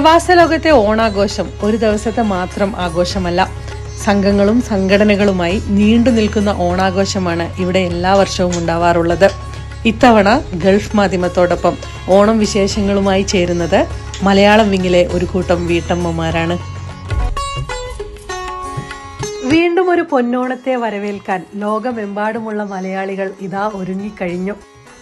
പ്രവാസ ലോകത്തെ ഓണാഘോഷം ഒരു ദിവസത്തെ മാത്രം ആഘോഷമല്ല. സംഘങ്ങളും സംഘടനകളുമായി നീണ്ടു നിൽക്കുന്ന ഓണാഘോഷമാണ് ഇവിടെ എല്ലാ വർഷവും ഉണ്ടാവാറുള്ളത്. ഇത്തവണ ഗൾഫ് മാധ്യമത്തോടൊപ്പം ഓണം വിശേഷങ്ങളുമായി ചേരുന്നത് മലയാളം വിങ്ങിലെ ഒരു കൂട്ടം വീട്ടമ്മമാരാണ്. വീണ്ടും ഒരു പൊന്നോണത്തെ വരവേൽക്കാൻ ലോകമെമ്പാടുമുള്ള മലയാളികൾ ഇതാ ഒരുങ്ങിക്കഴിഞ്ഞു.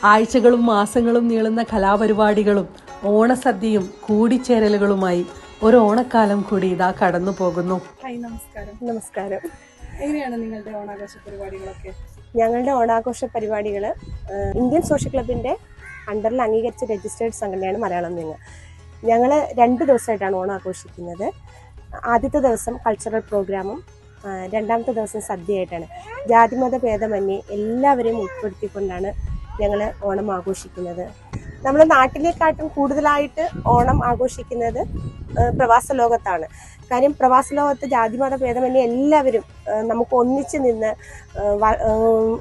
ആഴ്ചകളും മാസങ്ങളും നീളുന്ന കലാപരിപാടികളും ഓണസദ്യയും കൂടിച്ചേരലുകളുമായി ഒരു ഓണക്കാലം കൂടി ഇതാ കടന്നു പോകുന്നു. ഹായ് നമസ്കാരം. നമസ്കാരം. എങ്ങനെയാണ് നിങ്ങളുടെ ഓണാഘോഷ പരിപാടികളൊക്കെ? ഞങ്ങളുടെ ഓണാഘോഷ പരിപാടികൾ ഇന്ത്യൻ സോഷ്യൽ ക്ലബിന്റെ അണ്ടറിൽ അംഗീകരിച്ച രജിസ്റ്റേർഡ് സംഘടനയാണ് മലയാളം നിങ്ങൾ ഞങ്ങൾ. രണ്ട് ദിവസമായിട്ടാണ് ഓണം ആഘോഷിക്കുന്നത് ആദ്യത്തെ ദിവസം കൾച്ചറൽ പ്രോഗ്രാമും രണ്ടാമത്തെ ദിവസം സദ്യയായിട്ടാണ്. ജാതിമത ഭേദമന്യേ എല്ലാവരെയും ഉൾപ്പെടുത്തിക്കൊണ്ടാണ് ഞങ്ങൾ ഓണം ആഘോഷിക്കുന്നത്. നമ്മൾ നാട്ടിലേക്കാട്ടും കൂടുതലായിട്ട് ഓണം ആഘോഷിക്കുന്നത് പ്രവാസ ലോകത്താണ് കാര്യം പ്രവാസ ലോകത്ത് ജാതിമത ഭേദമന്യേ എല്ലാവരും നമുക്ക് ഒന്നിച്ച് നിന്ന്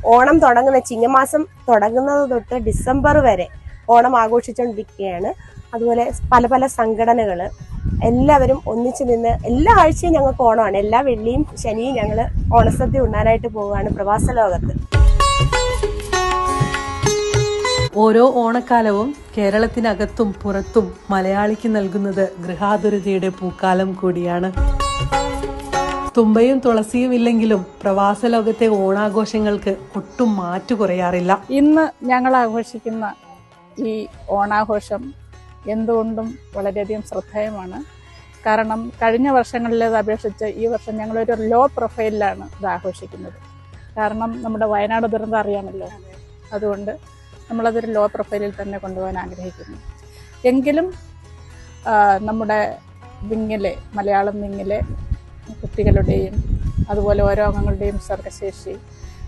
ഓണം തുടങ്ങുന്ന ചിങ്ങമാസം തുടങ്ങുന്നത് തൊട്ട് ഡിസംബർ വരെ ഓണം ആഘോഷിച്ചുകൊണ്ടിരിക്കുകയാണ് അതുപോലെ പല പല സംഘടനകൾ എല്ലാവരും ഒന്നിച്ച് നിന്ന് എല്ലാ ആഴ്ചയും ഞങ്ങൾക്ക് ഓണമാണ്. എല്ലാ വെള്ളിയും ശനിയും ഞങ്ങൾ ഓണസദ്യ ഉണ്ണാനായിട്ട് പോവുകയാണ് പ്രവാസ ലോകത്ത് ഓരോ ഓണക്കാലവും കേരളത്തിനകത്തും പുറത്തും മലയാളിക്ക് നൽകുന്നത് ഗൃഹാതുരതയുടെ പൂക്കാലം കൂടിയാണ്. തുമ്പയും തുളസിയും ഇല്ലെങ്കിലും പ്രവാസ ലോകത്തെ ഓണാഘോഷങ്ങൾക്ക് ഒട്ടും മാറ്റു കുറയാറില്ല. ഇന്ന് ഞങ്ങൾ ആഘോഷിക്കുന്ന ഈ ഓണാഘോഷം എന്തുകൊണ്ടും വളരെയധികം ശ്രദ്ധേയമാണ്. കാരണം കഴിഞ്ഞ വർഷങ്ങളിലേത് അപേക്ഷിച്ച് ഈ വർഷം ഞങ്ങളൊരു ലോ പ്രൊഫൈലിലാണ് ഇത് ആഘോഷിക്കുന്നത്. കാരണം നമ്മുടെ വയനാട് ദുരന്തം അറിയാമല്ലോ. അതുകൊണ്ട് നമ്മളതൊരു ലോ പ്രൊഫൈലിൽ തന്നെ കൊണ്ടുപോകാൻ ആഗ്രഹിക്കുന്നു. എങ്കിലും നമ്മുടെ വിങ്ങിലെ മലയാളം വിങ്ങിലെ കുട്ടികളുടെയും അതുപോലെ ഓരോ അംഗങ്ങളുടെയും സർഗശേഷി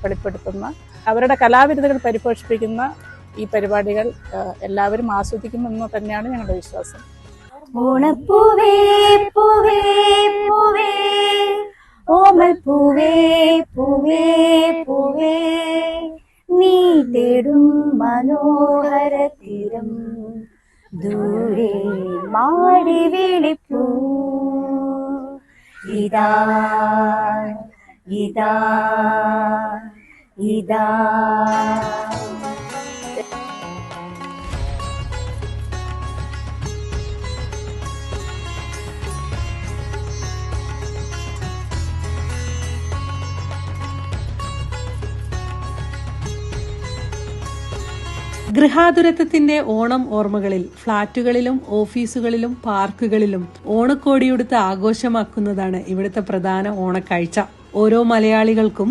വെളിപ്പെടുത്തുന്ന അവരുടെ കലാവിരുദ്ധകൾ പരിപോഷിപ്പിക്കുന്ന ഈ പരിപാടികൾ എല്ലാവരും ആസ്വദിക്കുമെന്ന് തന്നെയാണ് ഞങ്ങളുടെ വിശ്വാസം. ഓണപ്പൂവേ പൂവേ പൂവേ. ഓമൽ പൂവേ പൂവേ പൂവേ. മനോഹര തീരം ദൂരെ മാടി വിളിപ്പൂ ഇതാ ഇതാ ഇതാ ഗൃഹാതുരത്വത്തിന്റെ ഓണം ഓർമ്മകളിൽ ഫ്ളാറ്റുകളിലും ഓഫീസുകളിലും പാർക്കുകളിലും ഓണക്കോടിയെടുത്ത് ആഘോഷമാക്കുന്നതാണ് ഇവിടുത്തെ പ്രധാന ഓണക്കാഴ്ച. ഓരോ മലയാളികൾക്കും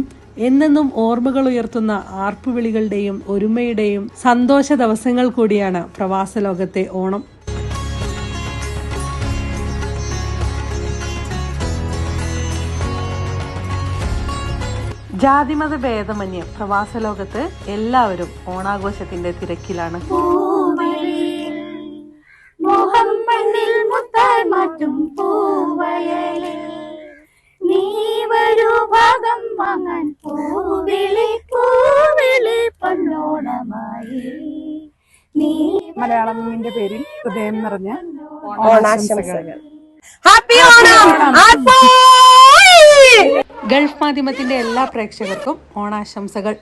എന്നെന്നും ഓർമ്മകൾ ഉയർത്തുന്ന ആർപ്പുവിളികളുടെയും ഒരുമയുടെയും സന്തോഷ ദിവസങ്ങൾ കൂടിയാണ് പ്രവാസ ലോകത്തെ ഓണം. ജാതിമത ഭേദമന്യം പ്രവാസ ലോകത്ത് എല്ലാവരും ഓണാഘോഷത്തിന്റെ തിരക്കിലാണ്. മലയാളമിന്റെ പേരിൽ ഹൃദയം നിറഞ്ഞ ഓണാശംസകൾ. ഹാപ്പി ഓണം. ഗൾഫ് മാധ്യമത്തിന്റെ എല്ലാ പ്രേക്ഷകർക്കും ഓണാശംസകൾ.